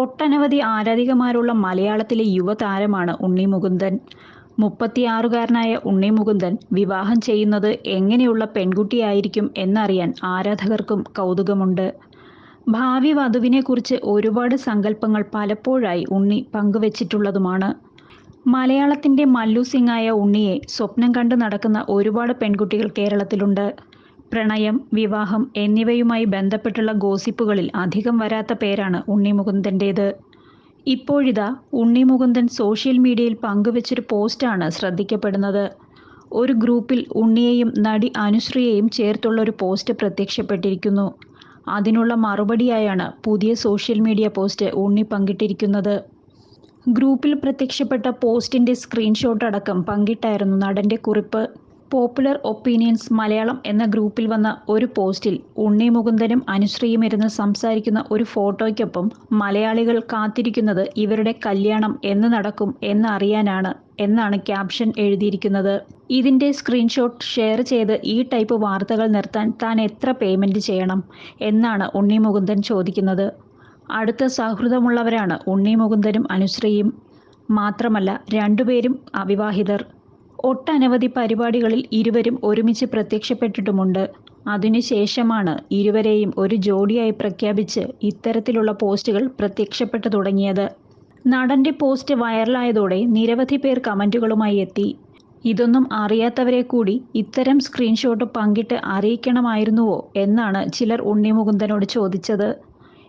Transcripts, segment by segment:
ഒട്ടനവധി ആരാധികമാരുള്ള മലയാളത്തിലെ യുവതാരമാണ് ഉണ്ണി മുകുന്ദൻ മുപ്പത്തിയാറുകാരനായ ഉണ്ണി മുകുന്ദൻ വിവാഹം ചെയ്യുന്നത് എങ്ങനെയുള്ള പെൺകുട്ടിയായിരിക്കും എന്നറിയാൻ ആരാധകർക്കും കൗതുകമുണ്ട്. ഭാവി വധുവിനെക്കുറിച്ച് ഒരുപാട് സങ്കല്പങ്ങൾ പലപ്പോഴായി ഉണ്ണി പങ്കുവച്ചിട്ടുള്ളതുമാണ്. മലയാളത്തിന്റെ മല്ലു സിംഗായ ഉണ്ണിയെ സ്വപ്നം കണ്ട് നടക്കുന്ന ഒരുപാട് പെൺകുട്ടികൾ കേരളത്തിലുണ്ട്. പ്രണയം വിവാഹം എന്നിവയുമായി ബന്ധപ്പെട്ടുള്ള ഗോസിപ്പുകളിൽ അധികം വരാത്ത പേരാണ് ഉണ്ണി മുകുന്ദന്റേത് ഇപ്പോഴിതാ ഉണ്ണി മുകുന്ദൻ സോഷ്യൽ മീഡിയയിൽ പങ്കുവച്ചൊരു പോസ്റ്റാണ് ശ്രദ്ധിക്കപ്പെടുന്നത്. ഒരു ഗ്രൂപ്പിൽ ഉണ്ണിയെയും നടി അനുശ്രീയെയും ചേർത്തുള്ള ഒരു പോസ്റ്റ് പ്രത്യക്ഷപ്പെട്ടിരിക്കുന്നു. അതിനുള്ള മറുപടിയായാണ് പുതിയ സോഷ്യൽ മീഡിയ പോസ്റ്റ് ഉണ്ണി പങ്കിട്ടിരിക്കുന്നത്. ഗ്രൂപ്പിൽ പ്രത്യക്ഷപ്പെട്ട പോസ്റ്റിന്റെ സ്ക്രീൻഷോട്ട് അടക്കം പങ്കിട്ടായിരുന്നു നടന്റെ കുറിപ്പ്. പോപ്പുലർ ഒപ്പീനിയൻസ് മലയാളം എന്ന ഗ്രൂപ്പിൽ വന്ന ഒരു പോസ്റ്റിൽ ഉണ്ണി മുകുന്ദനും അനുശ്രീയും ഇരുന്ന് സംസാരിക്കുന്ന ഒരു ഫോട്ടോയ്ക്കൊപ്പം മലയാളികൾ കാത്തിരിക്കുന്നത് ഇവരുടെ കല്യാണം എന്ന് നടക്കും എന്നറിയാനാണ് എന്നാണ് ക്യാപ്ഷൻ എഴുതിയിരിക്കുന്നത്. ഇതിന്റെ സ്ക്രീൻഷോട്ട് ഷെയർ ചെയ്ത് ഈ ടൈപ്പ് വാർത്തകൾ നിർത്താൻ താൻ എത്ര പേയ്മെന്റ് ചെയ്യണം എന്നാണ് ഉണ്ണി മുകുന്ദൻ ചോദിക്കുന്നത്. അടുത്ത സൗഹൃദമുള്ളവരാണ് ഉണ്ണി മുകുന്ദനും അനുശ്രീയും. മാത്രമല്ല രണ്ടുപേരും അവിവാഹിതർ. ഒട്ടനവധി പരിപാടികളിൽ ഇരുവരും ഒരുമിച്ച് പ്രത്യക്ഷപ്പെട്ടിട്ടുമുണ്ട്. അതിനുശേഷമാണ് ഇരുവരെയും ഒരു ജോഡിയായി പ്രഖ്യാപിച്ച് ഇത്തരത്തിലുള്ള പോസ്റ്റുകൾ പ്രത്യക്ഷപ്പെട്ടു തുടങ്ങിയത്. നടന്റെ പോസ്റ്റ് വൈറലായതോടെ നിരവധി പേർ കമന്റുകളുമായി എത്തി. ഇതൊന്നും അറിയാത്തവരെ കൂടി ഇത്തരം സ്ക്രീൻഷോട്ട് പങ്കിട്ട് അറിയിക്കണമായിരുന്നുവോ എന്നാണ് ചിലർ ഉണ്ണിമുകുന്ദനോട് ചോദിച്ചത്.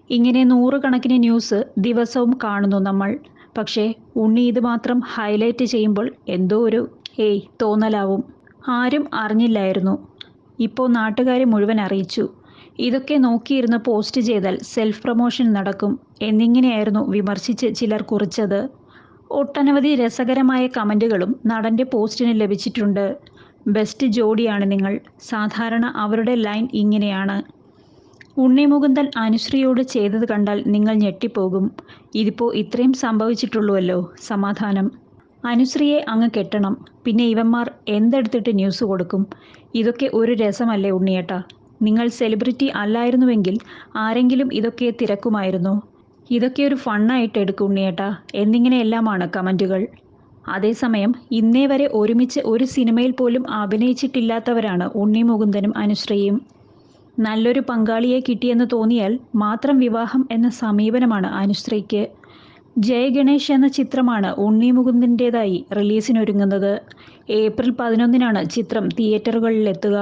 ഇങ്ങനെ നൂറുകണക്കിന് ന്യൂസ് ദിവസവും കാണുന്നു നമ്മൾ. പക്ഷേ ഉണ്ണി ഇത് മാത്രം ഹൈലൈറ്റ് ചെയ്യുമ്പോൾ എന്തോ ഒരു ഏയ് തോന്നലാവും. ആരും അറിഞ്ഞില്ലായിരുന്നു. ഇപ്പോൾ നാട്ടുകാരെ മുഴുവൻ അറിയിച്ചു. ഇതൊക്കെ നോക്കിയിരുന്ന് പോസ്റ്റ് ചെയ്താൽ സെൽഫ് പ്രൊമോഷൻ നടക്കും. എന്നിങ്ങനെയായിരുന്നു വിമർശിച്ച് ചിലർ കുറിച്ചത്. ഒട്ടനവധി രസകരമായ കമന്റുകളും നടന്റെ പോസ്റ്റിന് ലഭിച്ചിട്ടുണ്ട്. ബെസ്റ്റ് ജോഡിയാണ് നിങ്ങൾ. സാധാരണ അവരുടെ ലൈൻ ഇങ്ങനെയാണ്. ഉണ്ണിമുകുന്ദൻ അനുശ്രീയോട് ചെയ്തത് കണ്ടാൽ നിങ്ങൾ ഞെട്ടിപ്പോകും. ഇതിപ്പോൾ ഇത്രയും സംഭവിച്ചിട്ടുള്ളൂവല്ലോ. സമാധാനം. അനുശ്രീയെ അങ്ങ് കെട്ടണം. പിന്നെ ഇവന്മാർ എന്തെടുത്തിട്ട് ന്യൂസ് കൊടുക്കും? ഇതൊക്കെ ഒരു രസമല്ലേ ഉണ്ണിയേട്ടാ? നിങ്ങൾ സെലിബ്രിറ്റി അല്ലായിരുന്നുവെങ്കിൽ ആരെങ്കിലും ഇതൊക്കെ തിരക്കുമായിരുന്നു. ഇതൊക്കെ ഒരു ഫണ്ണായിട്ട് എടുക്കും ഉണ്ണിയേട്ടാ. എന്നിങ്ങനെയെല്ലാമാണ് കമന്റുകൾ. അതേസമയം ഇന്നേ വരെ ഒരുമിച്ച് ഒരു സിനിമയിൽ പോലും അഭിനയിച്ചിട്ടില്ലാത്തവരാണ് ഉണ്ണി മുകുന്ദനും അനുശ്രീയും. നല്ലൊരു പങ്കാളിയെ കിട്ടിയെന്ന് തോന്നിയാൽ മാത്രം വിവാഹം എന്ന സമീപനമാണ് അനുശ്രീക്ക്. ജയഗണേഷ് എന്ന ചിത്രമാണ് ഉണ്ണി മുകുന്ദന്റേതായി റിലീസിനൊരുങ്ങുന്നത്. ഏപ്രിൽ പതിനൊന്നിനാണ് ചിത്രം തിയേറ്ററുകളിലെത്തുക.